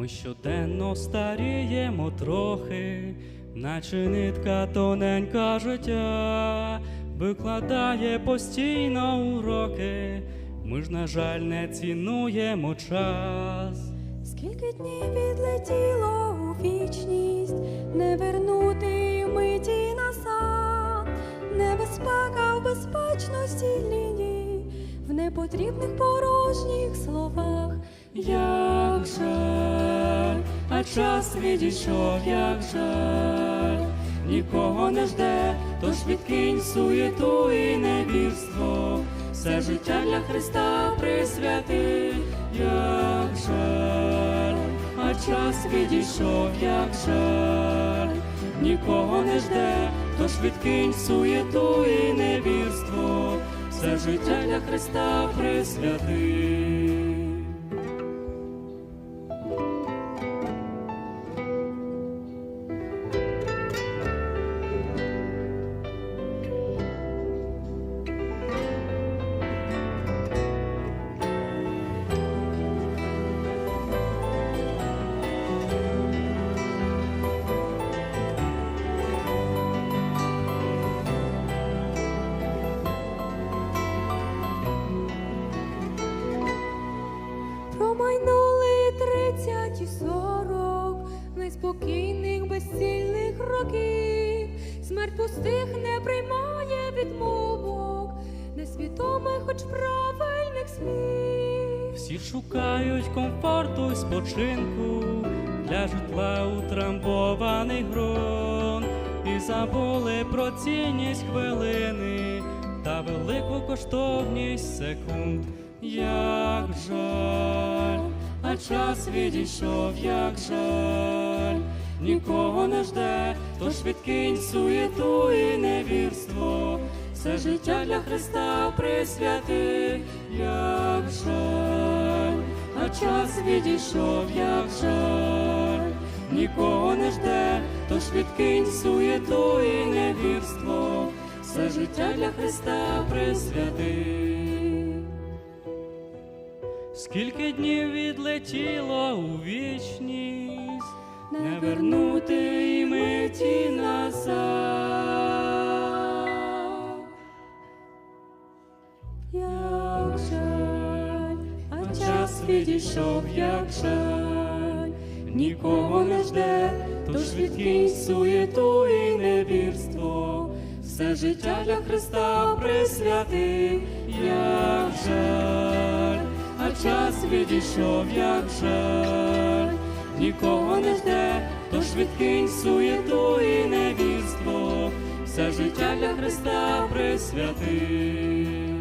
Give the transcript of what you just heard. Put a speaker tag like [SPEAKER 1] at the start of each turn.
[SPEAKER 1] Ми щоденно старіємо трохи, наче нитка тоненька життя, викладає постійно уроки. Ми ж, на жаль, не цінуємо час.
[SPEAKER 2] Скільки днів відлетіло у вічність, не вернути миті назад, небезпека в безпечності лінії, в непотрібних порожніх словах.
[SPEAKER 1] Як жаль, а час відійшов, як жаль, нікого не жде, тож відкинь суєту і невірство, все життя для Христа присвяти, як жаль, а час відійшов, як жаль, нікого не жде, тож відкинь суєту і невірство, все життя для Христа присвяти.
[SPEAKER 2] Промайнули тридцять і сорок неспокійних безцільних років. Смерть пустих не приймає відмовок, несвідомих, хоч правильних слів.
[SPEAKER 1] Всі шукають комфорту спочинку для житла утрамбований ґрунт і забули про цінність хвилини та велику коштовність секунд. Як жаль, а час відійшов, як жаль, нікого не жде, тож відкинь суєту і невірство, все життя для Христа присвяти, як жаль, а час відійшов, як жаль, нікого не жде, тож відкинь суєту і невірство, все життя для Христа присвяти. Скільки днів відлетіло у вічність, не вернути й миті назад.
[SPEAKER 2] Як жаль,
[SPEAKER 1] А час відійшов, як жаль, нікого не жде, тож відкинь суєту і невірство, все життя для Христа присвяти, а час відійшов, як жаль, нікого не жде, тож відкинь суєту і невірство, все життя для Христа присвяти.